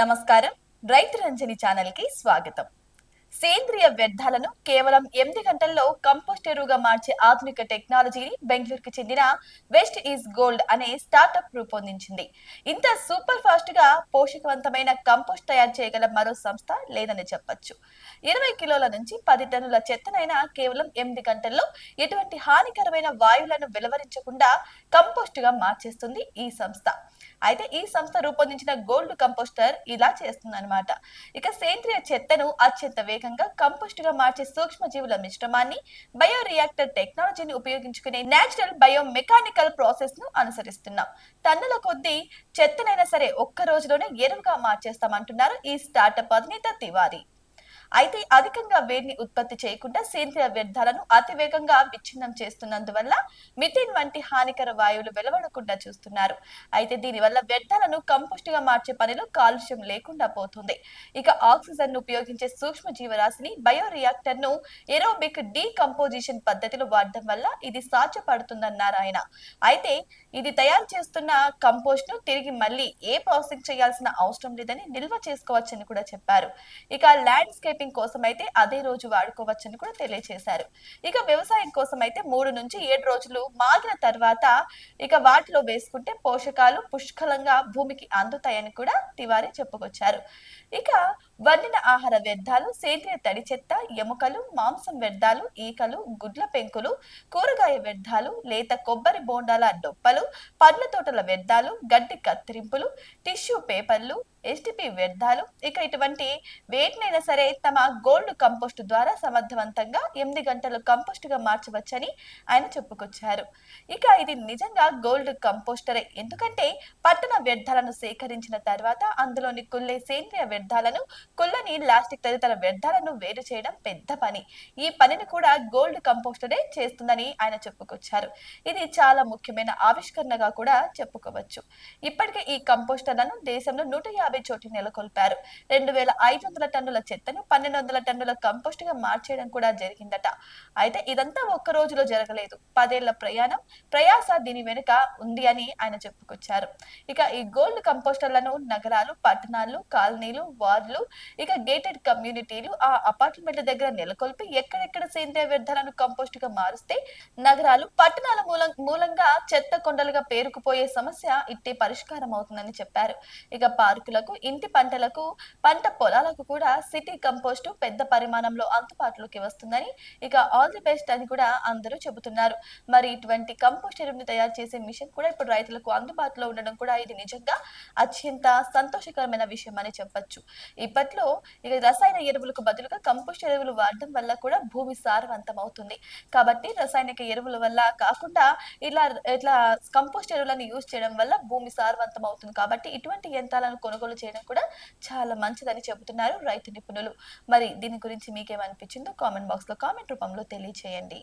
నమస్కారం. రైతు రంజని ఛానల్కి స్వాగతం. సేంద్రియ వ్యర్థాలను కేవలం ఎనిమిది గంటల్లో కంపోస్ట్ ఎరువుగా మార్చే ఆధునిక టెక్నాలజీని బెంగళూరుకు చెందిన వెస్ట్ ఈజ్ గోల్డ్ అనే స్టార్టప్ రూపొందించింది. ఇంత సూపర్ ఫాస్ట్గా పోషకవంతమైన కంపోస్ట్ తయారు చేయగల మరో సంస్థ లేదని చెప్పొచ్చు. ఇరవై కిలోల నుంచి పది టన్నుల చెత్తనైనా కేవలం ఎనిమిది గంటల్లో ఎటువంటి హానికరమైన వాయువులను వెలువరించకుండా కంపోస్ట్గా మార్చేస్తుంది ఈ సంస్థ. అయితే ఈ సంస్థ రూపొందించిన గోల్డ్ కంపోస్టర్ ఇలా చేస్తుందన్నమాట. ఇక సేంద్రియ చెత్తను అత్యంత వేగంగా కంపోస్ట్గా మార్చే సూక్ష్మజీవుల మిశ్రమాన్ని బయో రియాక్టర్ టెక్నాలజీని ఉపయోగించుకునే నేచురల్ బయో మెకానికల్ ప్రాసెస్ను అనుసరిస్తున్నాం. టన్నుల కొద్దీ చెత్తనైనా సరే ఒక్క రోజులోనే ఎరువుగా మార్చేస్తామంటున్నారు ఈ స్టార్టప్ అధినేత తివారీ. అయితే అధికంగా వేడిని ఉత్పత్తి చేయకుండా సేంద్రియ వ్యర్థాలను అతివేగంగా విచ్ఛిన్నం చేస్తున్నందువల్ల మిథేన్ వంటి హానికర వాయువులు వెలువడకుండా చూస్తున్నారు. అయితే దీనివల్ల వ్యర్థాలను కంపోస్ట్గా మార్చే పనిలో కాలుష్యం లేకుండా పోతుంది. ఇక ఆక్సిజన్ ఉపయోగించే సూక్ష్మ జీవరాశిని బయో రియాక్టర్ను ఎరోబిక్ డీకంపోజిషన్ పద్ధతిలో వాడడం వల్ల ఇది సాధ్యపడుతుందన్నారు ఆయన. అయితే ఇది తయారు చేస్తున్న కంపోస్ట్ను తిరిగి మళ్ళీ ఏ ప్రాసెసింగ్ చేయాల్సిన అవసరం లేదని నిల్వ చేసుకోవచ్చని కూడా చెప్పారు. ఇక ల్యాండ్స్కేప్ ల్యాండ్స్కేపింగ్ కోసం అయితే అదే రోజు వాడుకోవచ్చని కూడా తెలియజేశారు ఇక వ్యవసాయం కోసం అయితే మూడు నుంచి ఏడు రోజులు మాగిన తర్వాత ఇక వాటిలో వేసుకుంటే పోషకాలు పుష్కలంగా భూమికి అందుతాయని కూడా తివారీ చెప్పుకొచ్చారు. ఇక వండిన ఆహార వ్యర్థాలు సేంద్రియ తడి చెత్త ఎముకలు మాంసం వ్యర్థాలు ఈకలు గుడ్ల పెంకులు కూరగాయ వ్యర్థాలు లేత కొబ్బరి బోండాల డొప్పలు పండ్ల తోటల వ్యర్థాలు గడ్డి కత్తిరింపులు టిష్యూ పేపర్లు ఎస్టిపి వ్యర్థాలు. ఇక ఇటువంటి వేటినైనా సరే తమ గోల్డ్ కంపోస్ట్ ద్వారా సమర్థవంతంగా ఎనిమిది గంటలు కంపోస్ట్గా మార్చవచ్చని ఆయన చెప్పుకొచ్చారు. ఇక ఇది నిజంగా గోల్డ్ కంపోస్టరే. ఎందుకంటే పట్టణ వ్యర్థాలను సేకరించిన తర్వాత అందులోని కుళ్ళే సేంద్రియ వ్యర్థాలను కుళ్ళని ప్లాస్టిక్ తదితర వ్యర్థాలను వేరు చేయడం పెద్ద పని. ఈ పనిని కూడా గోల్డ్ కంపోస్టరే చేస్తుందని ఆయన చెప్పుకొచ్చారు. ఇది చాలా ముఖ్యమైన ఆవిష్కరణగా కూడా చెప్పుకోవచ్చు. ఇప్పటికే ఈ కంపోస్టర్లను దేశంలో నూట యాభై చోట్ల నెలకొల్పారు. రెండు వేల ఐదు వందల టన్నుల చెత్తను పన్నెండు వందల టన్నుల కంపోస్ట్గా మార్చేయడం కూడా జరిగిందట. అయితే ఇదంతా ఒక్క రోజులో జరగలేదు. పదేళ్ళ ప్రయాణం ప్రయాస దీని వెనుక ఉంది అని ఆయన చెప్పుకొచ్చారు. ఇక ఈ గోల్డ్ కంపోస్టర్లను నగరాలు పట్టణాలు కాలనీలు వార్డులు ఇక గేటెడ్ కమ్యూనిటీలు ఆ అపార్ట్మెంట్ల దగ్గర నెలకొల్పి ఎక్కడెక్కడ సేంద్రియ వ్యర్థాలను కంపోస్ట్గా మారుస్తే నగరాలు పట్టణాల మూలం మూలంగా చెత్త కొండలుగా పేరుకుపోయే సమస్య ఇట్టే పరిష్కారం అవుతుందని చెప్పారు. ఇక పార్కులకు ఇంటి పంటలకు పంట పొలాలకు కూడా సిటీ కంపోస్ట్ పెద్ద పరిమాణంలో అందుబాటులోకి వస్తుందని ఇక ఆల్ ది బెస్ట్ అని కూడా అందరూ చెబుతున్నారు. మరి ఇటువంటి కంపోస్ట్ ఎరువుని తయారు చేసే మిషన్ కూడా ఇప్పుడు రైతులకు అందుబాటులో ఉండడం కూడా ఇది నిజంగా అత్యంత సంతోషకరమైన విషయం అని చెప్పొచ్చు. ఇప్పట్లో ఇక రసాయన ఎరువులకు బదులుగా కంపోస్ట్ ఎరువులు వాడడం వల్ల కూడా భూమి సారవంతం అవుతుంది కాబట్టి రసాయనిక ఎరువుల వల్ల కాకుండా ఇలా ఇట్లా కంపోస్ట్ ఎరువులను యూజ్ చేయడం వల్ల భూమి సారవంతం అవుతుంది కాబట్టి ఇటువంటి యంత్రాలను కొనుగోలు చేయడం కూడా చాలా మంచిదని చెబుతున్నారు రైతు నిపుణులు. మరి దీని గురించి మీకేమనిపించిందో కామెంట్ బాక్స్లో కామెంట్ రూపంలో తెలియచేయండి.